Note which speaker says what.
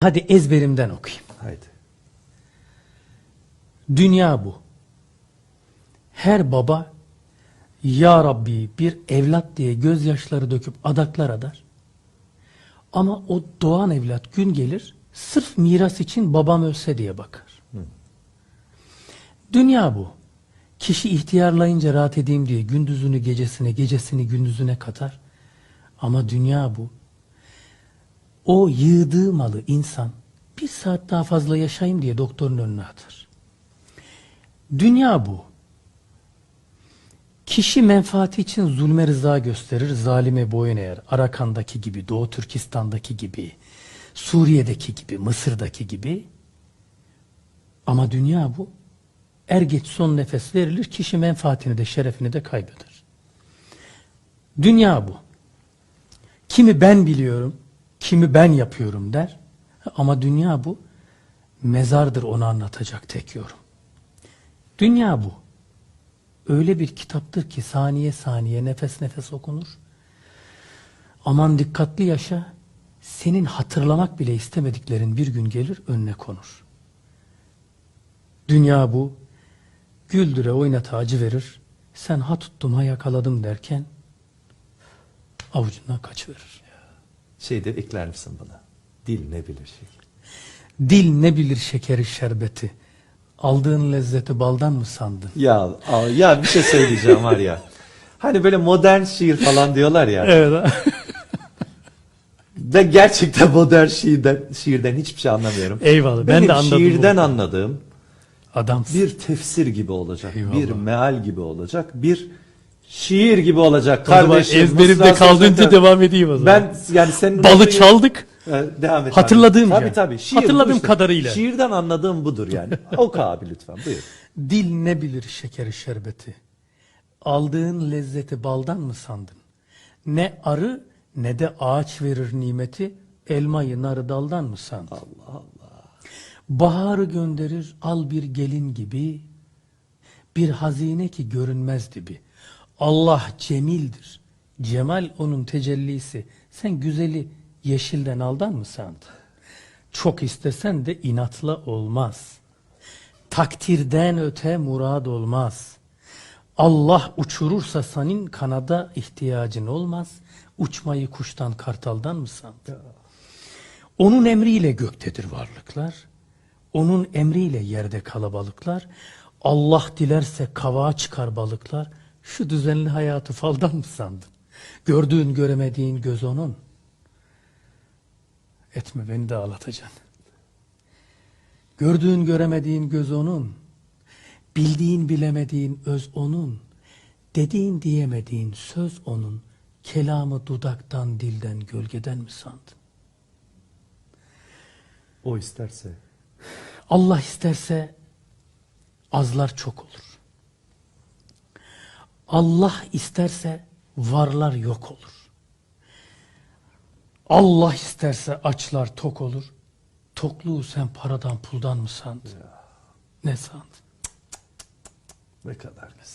Speaker 1: Hadi ezberimden okuyayım.
Speaker 2: Haydi.
Speaker 1: Dünya bu. Her baba ya Rabbi bir evlat diye gözyaşları döküp adaklar adar. Ama o doğan evlat gün gelir sırf miras için babam ölse diye bakar. Dünya bu. Kişi ihtiyarlayınca rahat edeyim diye gündüzünü gecesine, gecesini gündüzüne katar. Ama dünya bu. O yığdığı malı insan bir saat daha fazla yaşayayım diye doktorun önüne atar. Dünya bu. Kişi menfaati için zulme rıza gösterir, zalime boyun eğer. Arakan'daki gibi, Doğu Türkistan'daki gibi, Suriye'deki gibi, Mısır'daki gibi. Ama dünya bu. Er geç son nefes verilir, kişi menfaatini de şerefini de kaybeder. Dünya bu. Kimi ben biliyorum, kimi ben yapıyorum der. Ama dünya bu. Mezardır onu anlatacak tek yorum. Dünya bu. Öyle bir kitaptır ki saniye saniye nefes nefes okunur. Aman dikkatli yaşa. Senin hatırlamak bile istemediklerin bir gün gelir önüne konur. Dünya bu. Güldüre oynata acı verir. Sen ha tuttum ha yakaladım derken avucundan kaçıverir.
Speaker 2: Şey de ekler misin buna? Dil ne bilir şey.
Speaker 1: Dil ne bilir şekeri şerbeti. Aldığın lezzeti baldan mı sandın?
Speaker 2: Ya ya bir şey söyleyeceğim var ya. Hani böyle modern şiir falan diyorlar ya.
Speaker 1: Evet.
Speaker 2: Ben gerçekten modern şiirden, şiirden hiçbir şey anlamıyorum.
Speaker 1: Eyvallah, ben
Speaker 2: Benim
Speaker 1: de anladım
Speaker 2: şiirden
Speaker 1: bunu.
Speaker 2: anladığım
Speaker 1: Adam
Speaker 2: bir tefsir gibi olacak,
Speaker 1: Eyvallah.
Speaker 2: bir meal gibi olacak, bir şiir gibi olacak. Kardeşim,
Speaker 1: ezberimde
Speaker 2: Mısra
Speaker 1: kaldığınca
Speaker 2: sözünde-
Speaker 1: devam edeyim o zaman.
Speaker 2: Ben yani senin
Speaker 1: Balı çaldık.
Speaker 2: Ee, devam et.
Speaker 1: Hatırladığım
Speaker 2: abi. Tabii tabii. Şiir
Speaker 1: Hatırladığım
Speaker 2: bu işte.
Speaker 1: kadarıyla.
Speaker 2: Şiirden anladığım budur yani. Oku abi lütfen buyur.
Speaker 1: Dil ne bilir şekeri şerbeti. Aldığın lezzeti baldan mı sandın? Ne arı ne de ağaç verir nimeti. Elmayı narı daldan mı sandın?
Speaker 2: Allah Allah.
Speaker 1: Baharı gönderir al bir gelin gibi. Bir hazine ki görünmez dibi. Allah cemildir. Cemal onun tecellisi. Sen güzeli yeşilden aldan mı sandın? Çok istesen de inatla olmaz. Takdirden öte murad olmaz. Allah uçurursa senin kanada ihtiyacın olmaz. Uçmayı kuştan kartaldan mı sandın? Onun emriyle göktedir varlıklar. Onun emriyle yerde kalabalıklar. Allah dilerse kavağa çıkar balıklar. Şu düzenli hayatı faldan mı sandın? Gördüğün göremediğin göz onun. Etme beni de ağlatacaksın. Gördüğün göremediğin göz onun. Bildiğin bilemediğin öz onun. Dediğin diyemediğin söz onun. Kelamı dudaktan dilden gölgeden mi sandın?
Speaker 2: O isterse.
Speaker 1: Allah isterse azlar çok olur. Allah isterse varlar yok olur. Allah isterse açlar tok olur. Tokluğu sen paradan puldan mı sandın? Ne sandın?
Speaker 2: Ne kadar güzel.